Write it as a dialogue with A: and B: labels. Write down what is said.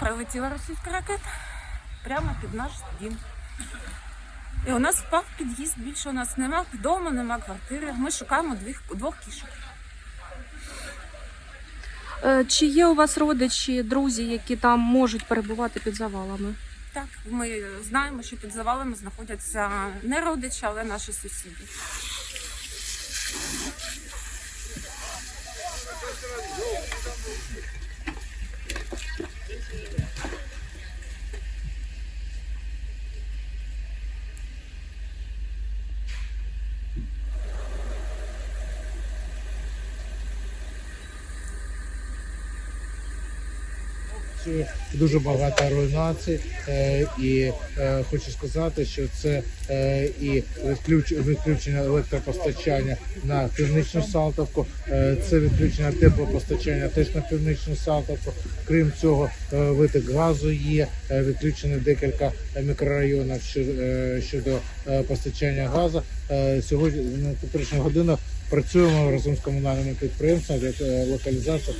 A: прилетіла російська ракета прямо під наш дім. І у нас впав під'їзд, більше у нас нема вдома, нема квартири. Ми шукаємо двох, двох кішок.
B: Е, Чи є у вас родичі, друзі, які там можуть перебувати під завалами?
A: Так, ми знаємо, що під завалами знаходяться не родичі, але наші сусіди.
C: Це дуже багато руйнацій, е, і е, хочу сказати, що це е, і відключ, відключення електропостачання на північну Салтовку, це відключення теплопостачання теж на північну Салтовку. Крім цього, виток газу є, відключено декілька мікрорайонів щодо, постачання газу. Сьогодні на теперішню годину працюємо разом з комунальними підприємствами для локалізації